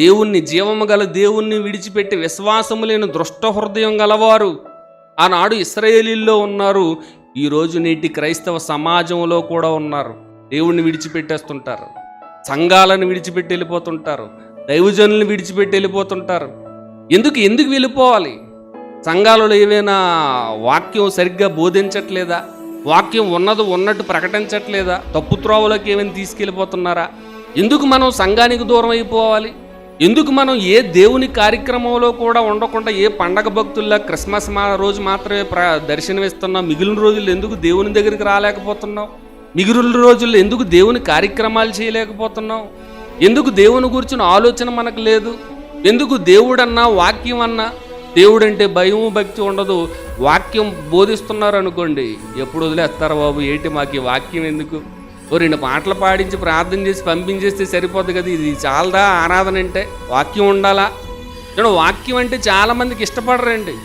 దేవుణ్ణి జీవము గల దేవుణ్ణి విడిచిపెట్టి విశ్వాసము లేని దృష్ట హృదయం గలవారు ఆనాడు ఇస్రాయేలీల్లో ఉన్నారు. ఈరోజు నేటి క్రైస్తవ సమాజంలో కూడా ఉన్నారు. దేవుణ్ణి విడిచిపెట్టేస్తుంటారు. సంఘాలను విడిచిపెట్టి వెళ్ళిపోతుంటారు. దైవజనులను విడిచిపెట్టి వెళ్ళిపోతుంటారు. ఎందుకు ఎందుకు వెళ్ళిపోవాలి? సంఘాలలో ఏవైనా వాక్యం సరిగ్గా బోధించట్లేదా? వాక్యం ఉన్నది ఉన్నట్టు ప్రకటించట్లేదా? తప్పు త్రోవలోకి ఏమైనా తీసుకెళ్ళిపోతున్నారా? ఎందుకు మనం సంఘానికి దూరం అయిపోవాలి? ఎందుకు మనం ఏ దేవుని కార్యక్రమంలో కూడా ఉండకుండా ఏ పండగ భక్తుల్లా క్రిస్మస్ మా రోజు మాత్రమే ప్ర దర్శనమిస్తున్నాం మిగిలిన రోజుల్లో ఎందుకు దేవుని దగ్గరికి రాలేకపోతున్నాం? మిగిలిన రోజుల్లో ఎందుకు దేవుని కార్యక్రమాలు చేయలేకపోతున్నాం? ఎందుకు దేవుని గురించిన ఆలోచన మనకు లేదు? ఎందుకు దేవుడన్నా వాక్యం అన్నా దేవుడంటే భయం భక్తి ఉండదు. వాక్యం బోధిస్తున్నారు అనుకోండి ఎప్పుడు వదిలేస్తారు బాబు? ఏంటి మాకు ఈ వాక్యం ఎందుకు? ఓ రెండు పాటలు పాడించి ప్రార్థన చేసి పంపించేస్తే సరిపోద్ది కదా. ఇది చాలదా? ఆరాధన అంటే వాక్యం ఉండాలా? చూడండి వాక్యం అంటే చాలామందికి ఇష్టపడరండి.